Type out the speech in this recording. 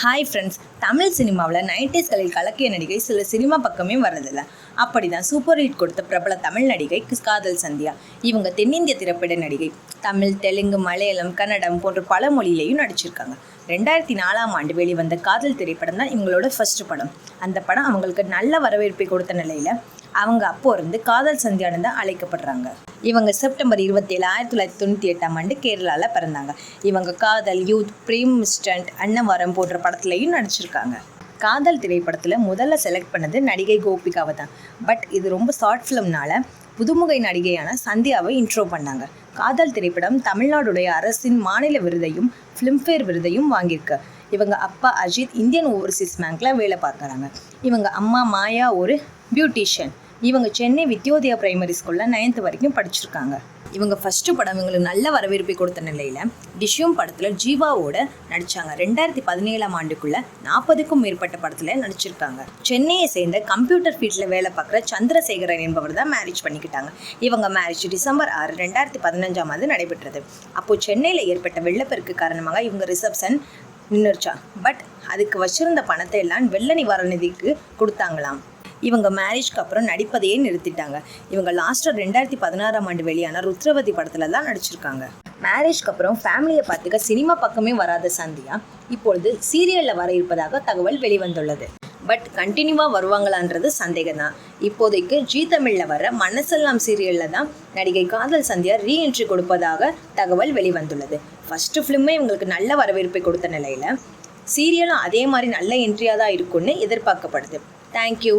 Hi friends Tamil சினிமாவில் நைன்டிஸ்களில் கலக்கிய நடிகை சில சினிமா பக்கமே வரதில்லை அப்படி தான் சூப்பர் ஹிட் கொடுத்த பிரபல தமிழ் நடிகை காதல் சந்தியா. இவங்க தென்னிந்திய திரைப்பட நடிகை. தமிழ் தெலுங்கு மலையாளம் கன்னடம் போன்ற பல மொழியிலையும் நடிச்சிருக்காங்க. ரெண்டாயிரத்தி நாலாம் ஆண்டு வெளிவந்த காதல் திரைப்படம் தான் இவங்களோட ஃபர்ஸ்ட் படம். அந்த படம் அவங்களுக்கு நல்ல வரவேற்பை கொடுத்த நிலையில் அவங்க அப்போ இருந்து காதல் சந்தியானு தான் அழைக்கப்படுறாங்க. இவங்க செப்டம்பர் இருபத்தேழு ஆயிரத்தி தொள்ளாயிரத்தி தொண்ணூற்றி எட்டாம் ஆண்டு கேரளாவில் பிறந்தாங்க. இவங்க காதல் யூத் பிரேம் மிஸ்டன்ட் அன்னவரம் போன்ற படத்துலையும் நடிச்சிருக்காங்க. காதல் திரைப்படத்தில் முதல்ல செலக்ட் பண்ணது நடிகை கோபிகாவை தான். பட் இது ரொம்ப ஷார்ட் ஃபிலிம்னால புதுமுகை நடிகையான சந்தியாவை இன்ட்ரோ பண்ணாங்க. காதல் திரைப்படம் தமிழ்நாடுடைய அரசின் மாநில விருதையும் ஃபிலிம்ஃபேர் விருதையும் வாங்கியிருக்கு. இவங்க அப்பா அஜித் இந்தியன் ஓவர்சீஸ் பேங்க்ல வேலை பார்க்குறாங்க. இவங்க அம்மா மாயா ஒரு பியூட்டிஷியன். இவங்க சென்னை வித்யோதயா பிரைமரி ஸ்கூலில் நைன்த்து வரைக்கும் படிச்சிருக்காங்க. இவங்க ஃபஸ்ட்டு படம் இவங்களுக்கு நல்ல வரவேற்பை கொடுத்த நிலையில் டிஷ்யூம் படத்தில் ஜீவாவோட நடித்தாங்க ரெண்டாயிரத்தி பதினேழாம் ஆண்டுக்குள்ள நாற்பதுக்கும் மேற்பட்ட படத்தில் நடிச்சிருக்காங்க. சென்னையை சேர்ந்த கம்ப்யூட்டர் ஃபீல்டில் வேலை பார்க்குற சந்திரசேகரன் என்பவர் தான் மேரேஜ் பண்ணிக்கிட்டாங்க. இவங்க மேரேஜ் டிசம்பர் ஆறு ரெண்டாயிரத்தி பதினஞ்சாம் ஆண்டு நடைபெற்றது. அப்போது சென்னையில் ஏற்பட்ட வெள்ளப்பெருக்கு காரணமாக இவங்க ரிசப்ஷன் நின்றுச்சா பட் அதுக்கு வச்சிருந்த பணத்தை எல்லாம் வெள்ள நிவாரண நிதிக்கு கொடுத்தாங்களாம். இவங்க மேரேஜ்க்கு அப்புறம் நடிப்பதையே நிறுத்திட்டாங்க. இவங்க லாஸ்ட்டாக ரெண்டாயிரத்தி பதினாறாம் ஆண்டு வெளியான ருத்ரவதி படத்தில் தான் நடிச்சிருக்காங்க. மேரேஜ்க்கு அப்புறம் ஃபேமிலியை பார்த்துக்க சினிமா பக்கமே வராத சந்தியா இப்பொழுது சீரியலில் வர இருப்பதாக தகவல் வெளிவந்துள்ளது. பட் கண்டினியூவாக வருவாங்களான்றது சந்தேகம் தான் இப்போதைக்கு ஜீ தமிழில் வர மனசெல்லாம் சீரியலில் தான் நடிகை காதல் சந்தியா ரீஎன்ட்ரி கொடுப்பதாக தகவல் வெளிவந்துள்ளது. ஃபஸ்ட்டு ஃபிலிமே இவங்களுக்கு நல்ல வரவேற்பை கொடுத்த நிலையில் சீரியலும் அதே மாதிரி நல்ல என்ட்ரியாக தான் இருக்கும்னு எதிர்பார்க்கப்படுது. தேங்க்யூ